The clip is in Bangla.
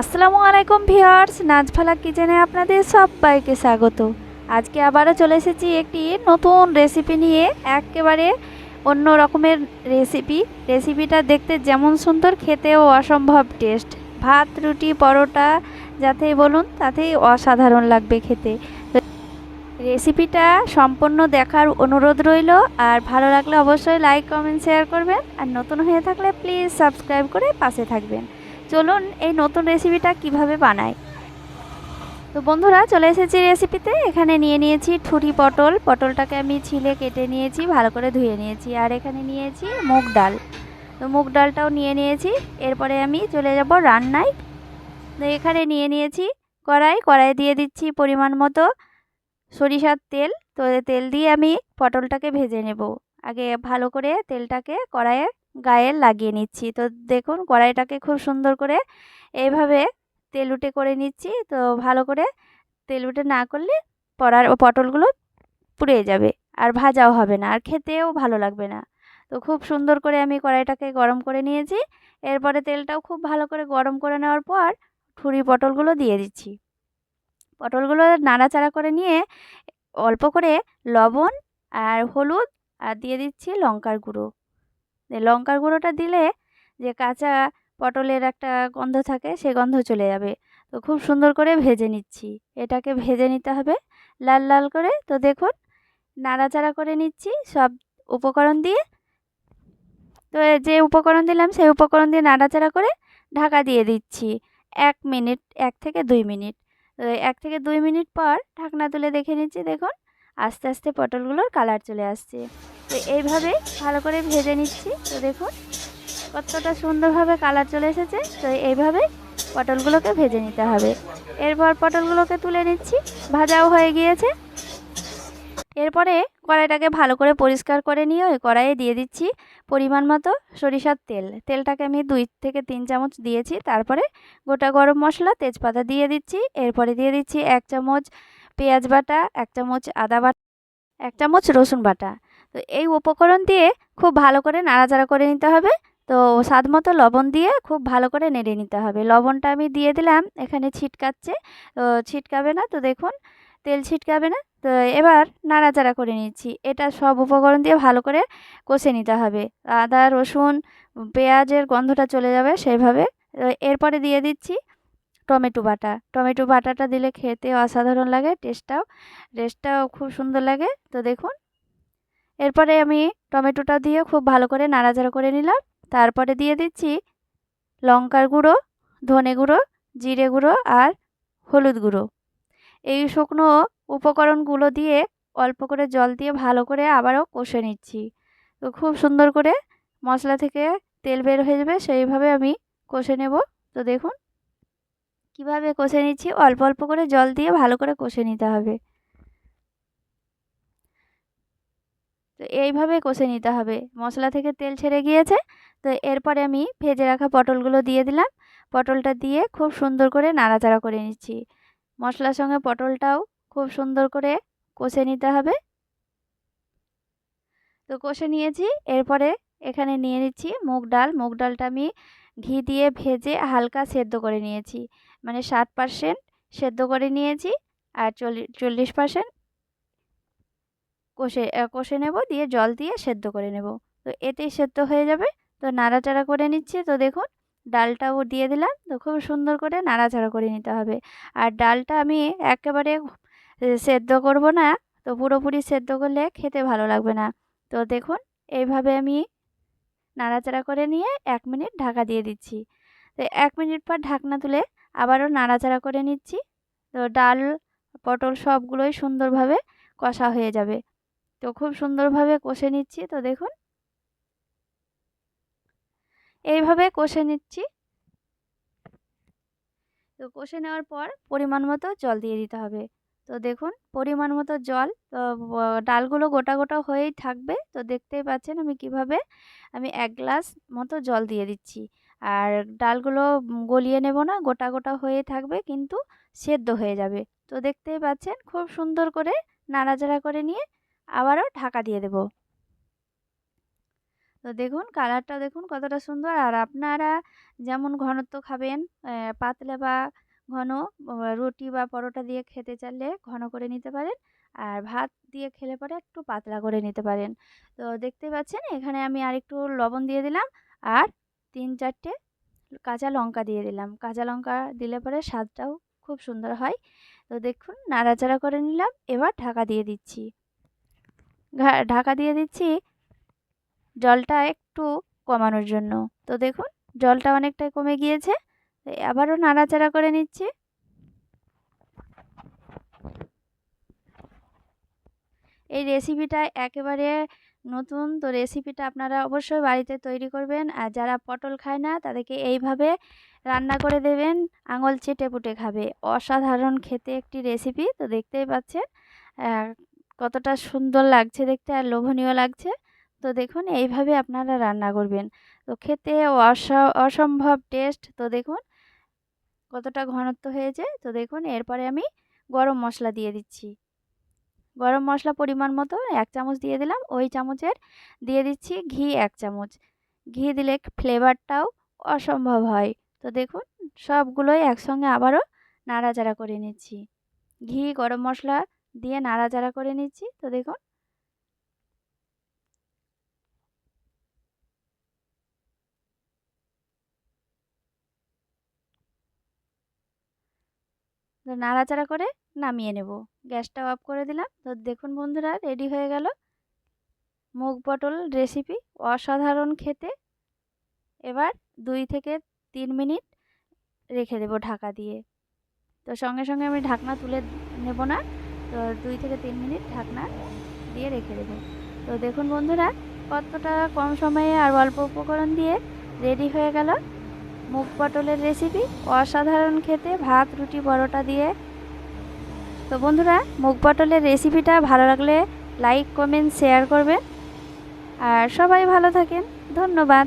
আসসালামু আলাইকুম ভিউয়ার্স, নাজফালা কিচেনে আপনাদের সবাইকে স্বাগত। আজকে আবারও চলে এসেছি একটি নতুন রেসিপি নিয়ে, একেবারে অন্য রকমের রেসিপি রেসিপিটা দেখতে যেমন সুন্দর, খেতেও অসম্ভব টেস্ট ভাত, রুটি, পরোটা, যাতেই বলুন, তাতেই অসাধারণ লাগবে খেতে। রেসিপিটা সম্পূর্ণ দেখার অনুরোধ রইল, আর ভালো লাগলে অবশ্যই লাইক কমেন্ট শেয়ার করবেন। আর নতুন হয়ে থাকলে প্লিজ সাবস্ক্রাইব করে পাশে থাকবেন। চলুন এই নতুন রেসিপিটা কীভাবে বানাই? তো বন্ধুরা, চলে এসেছি রেসিপিতে এখানে নিয়ে নিয়েছি ঠুরি পটল। পটলটাকে আমি ছিলে কেটে নিয়েছি, ভালো করে ধুয়ে নিয়েছি। আর এখানে নিয়েছি মুগ ডাল। তো মুগ ডালটাও নিয়ে নিয়েছি। এরপরে আমি চলে যাব রান্নায়। তো এখানে নিয়ে নিয়েছি কড়াই। কড়াই দিয়ে দিচ্ছি পরিমাণ মতো সরিষার তেল। তো তেল দিয়ে আমি পটলটাকে ভেজে নেব। আগে ভালো করে তেলটাকে কড়াইয়ে গায়ে লাগিয়ে নিচ্ছি। তো দেখুন, কড়াইটাকে খুব সুন্দর করে এইভাবে তেল উঠে করে নিচ্ছি। তো ভালো করে তেল উঠে না করলে পড়ার পটলগুলো পুড়ে যাবে আর ভাজাও হবে না আর খেতেও ভালো লাগবে না। তো খুব সুন্দর করে আমি কড়াইটাকে গরম করে নিয়েছি। এরপরে তেলটাও খুব ভালো করে গরম করে নেওয়ার পর ঠুরি পটলগুলো দিয়ে দিচ্ছি। পটলগুলো নাড়াচাড়া করে নিয়ে অল্প করে লবণ আর হলুদ আর দিয়ে দিচ্ছি লঙ্কার গুঁড়ো। লঙ্কার গুঁড়োটা দিলে যে কাঁচা পটলের একটা গন্ধ থাকে, সে গন্ধ চলে যাবে। তো খুব সুন্দর করে ভেজে নিচ্ছি। এটাকে ভেজে নিতে হবে লাল লাল করে। তো দেখুন, নাড়াচাড়া করে নিচ্ছি সব উপকরণ দিয়ে। তো যে উপকরণ দিলাম, সেই উপকরণ দিয়ে নাড়াচাড়া করে ঢাকা দিয়ে দিচ্ছি এক মিনিট, এক থেকে দুই মিনিট। এক থেকে দুই মিনিট পর ঢাকনা তুলে দেখে নিচ্ছি, দেখুন। আস্তে আস্তে পটলগুলোর কালার চলে আসছে। তো এইভাবে ভালো করে ভেজে নিচ্ছি। তো দেখুন, কতটা সুন্দরভাবে কালার চলে এসেছে। তো এইভাবে পটলগুলোকে ভেজে নিতে হবে। এরপর পটলগুলোকে তুলে নিচ্ছি। ভাজাও হয়ে গিয়েছে। এরপরে কড়াইটাকে ভালো করে পরিষ্কার করে নিয়ে ওই কড়াইয়ে দিয়ে দিচ্ছি পরিমাণ মতো সরিষার তেল। তেলটাকে আমি দুই থেকে তিন চামচ দিয়েছি। তারপরে গোটা গরম মশলা, তেজপাতা দিয়ে দিচ্ছি। এরপরে দিয়ে দিচ্ছি এক চামচ পেঁয়াজ বাটা, এক চামচ আদা বাটা, এক চামচ রসুন বাটা। তো এই উপকরণ দিয়ে খুব ভালো করে নাড়াচাড়া করে নিতে হবে। তো স্বাদ মতো লবণ দিয়ে খুব ভালো করে নেড়ে নিতে হবে। লবণটা আমি দিয়ে দিলাম, এখানে ছিটকাচ্ছে। তো ছিটকাবে না, তো দেখুন, তেল ছিটকাবে না। তো এবার নাড়াচাড়া করে নিচ্ছি। এটা সব উপকরণ দিয়ে ভালো করে কষে নিতে হবে। আদা, রসুন, পেঁয়াজের গন্ধটা চলে যাবে সেইভাবে। এরপরে দিয়ে দিচ্ছি টমেটো বাটা। টমেটো বাটাটা দিলে খেতে অসাধারণ লাগে, টেস্টটাও টেস্টটাও খুব সুন্দর লাগে। তো দেখুন, এরপরে আমি টমেটোটা দিয়ে খুব ভালো করে নাড়াচাড়া করে নিলাম। তারপরে দিয়ে দিচ্ছি লঙ্কার গুঁড়ো, ধনে গুঁড়ো, জিরে গুঁড়ো আর হলুদ গুঁড়ো। এই শুকনো উপকরণগুলো দিয়ে অল্প করে জল দিয়ে ভালো করে আবারও কষে নিচ্ছি। তো খুব সুন্দর করে মশলা থেকে তেল বের হয়ে যাবে, সেইভাবে আমি কষে নেব। তো দেখুন কীভাবে কষে নিচ্ছি? অল্প অল্প করে জল দিয়ে ভালো করে কষে নিতে হবে। তো এইভাবে কষে নিতে হবে। মশলা থেকে তেল ছেড়ে গিয়েছে। তো এরপরে আমি ভেজে রাখা পটলগুলো দিয়ে দিলাম। পটলটা দিয়ে খুব সুন্দর করে নাড়াচাড়া করে নিচ্ছি। মশলার সঙ্গে পটলটাও খুব সুন্দর করে কষে নিতে হবে। তো কষে নিয়েছি। এরপরে এখানে নিয়ে নিচ্ছি মুগ ডাল। মুগ ডালটা আমি ঘি দিয়ে ভেজে হালকা সেদ্ধ করে নিয়েছি। মানে ষাট পারসেন্ট সেদ্ধ করে নিয়েছি আর চল্লিশ চল্লিশ পারসেন্ট কষে কষে নেব, দিয়ে জল দিয়ে সেদ্ধ করে নেব। তো এতেই সেদ্ধ হয়ে যাবে। তো নাড়াচাড়া করে নিচ্ছি। তো দেখুন, ডালটাও দিয়ে দিলাম। তো খুব সুন্দর করে নাড়াচাড়া করে নিতে হবে। আর ডালটা আমি একেবারে সেদ্ধ করব না। তো পুরোপুরি সেদ্ধ করলে খেতে ভালো লাগবে না। তো দেখুন, এইভাবে আমি নাড়াচাড়া করে নিয়ে এক মিনিট ঢাকা দিয়ে দিচ্ছি। তো এক মিনিট পর ঢাকনা তুলে আবারও নাড়াচাড়া করে নিচ্ছি। তো ডাল, পটল সবগুলোই সুন্দরভাবে কষা হয়ে যাবে। তো খুব সুন্দরভাবে কষে নিচ্ছি। তো দেখুন। এইভাবে কষে নিচ্ছি। তো কষে নেওয়ার পর পরিমাণ মতো জল দিয়ে দিতে হবে। তো দেখুন, পরিমাণ মতো জল, তো ডালগুলো গোটা গোটা হয়েই থাকবে। তো দেখতেই পাচ্ছেন আমি কীভাবে আমি এক গ্লাস মতো জল দিয়ে দিচ্ছি। আর ডালগুলো গলিয়ে নেব না, গোটা গোটা হয়ে থাকবে, কিন্তু সেদ্ধ হয়ে যাবে। তো দেখতেই পাচ্ছেন, খুব সুন্দর করে নাড়াচাড়া করে নিয়ে আবারও ঢাকা দিয়ে দেব। তো দেখুন, কালারটা দেখুন কতটা সুন্দর। আর আপনারা যেমন ঘনত্ব খাবেন পাতলা বা ঘন রুটি বা পরোটা দিয়ে খেতে চাইলে ঘন করে নিতে পারেন। আর ভাত দিয়ে খেলে পরে একটু পাতলা করে নিতে পারেন। তো দেখতে পাচ্ছেন, এখানে আমি আরেকটু লবণ দিয়ে দিলাম আর তিন চারটে কাঁচা লঙ্কা দিয়ে দিলাম। কাঁচা লঙ্কা দিলে পরে স্বাদটাও খুব সুন্দর হয়। তো দেখুন, নাড়াচাড়া করে নিলাম। এবার ঢাকা দিয়ে দিচ্ছি। ঢাকা দিয়ে দিচ্ছি জলটা একটু কমানোর জন্য। তো দেখুন, জলটা অনেকটাই কমে গিয়েছে। আবারও নাড়াচাড়া করে নিচ্ছি। এই রেসিপিটা একেবারে নতুন, তো রেসিপিটা আপনারা অবশ্যই বাড়িতে তৈরি করবেন। আর যারা পটল খায় না, তাদেরকে এইভাবে রান্না করে দেবেন। আঙুল চেটে পুটে খাবে। অসাধারণ খেতে একটি রেসিপি তো দেখতেই পাচ্ছেন। কতটা সুন্দর লাগছে দেখতে আর লোভনীয় লাগছে। তো দেখুন, এইভাবে আপনারা রান্না করবেন। তো খেতে অসম্ভব টেস্ট তো দেখুন কতটা ঘনত্ব হয়েছে? তো দেখুন, এরপরে আমি গরম মশলা দিয়ে দিচ্ছি। গরম মশলা পরিমাণ মতো এক চামচ দিয়ে দিলাম। ওই চামচের দিয়ে দিচ্ছি ঘি এক চামচ। ঘি দিলে ফ্লেভারটাও অসম্ভব হয়। তো দেখুন, সবগুলোই একসঙ্গে আবারও নাড়াচাড়া করে নিচ্ছি। ঘি, গরম মশলা দিয়ে নাড়াচাড়া করে নিচ্ছি। তো দেখুন নাড়াচাড়া করে নামিয়ে নেব। গ্যাসটা অফ করে দিলাম। তো দেখুন বন্ধুরা, রেডি হয়ে গেল। মুগ পটল রেসিপি অসাধারণ খেতে। এবার দুই থেকে তিন মিনিট রেখে দেবো ঢাকা দিয়ে। তো সঙ্গে সঙ্গে আমি ঢাকনা তুলে নেব না। তো দুই থেকে তিন মিনিট ঢাকনা দিয়ে রেখে দেবো। তো দেখুন বন্ধুরা, কতটা কম সময়ে আর অল্প উপকরণ দিয়ে রেডি হয়ে গেল। মুগ পটলের রেসিপি অসাধারণ খেতে, ভাত, রুটি, পরোটা দিয়ে। তো বন্ধুরা, মুগ পটলের রেসিপিটা ভালো লাগলে লাইক কমেন্ট শেয়ার করবেন। আর সবাই ভালো থাকেন। ধন্যবাদ।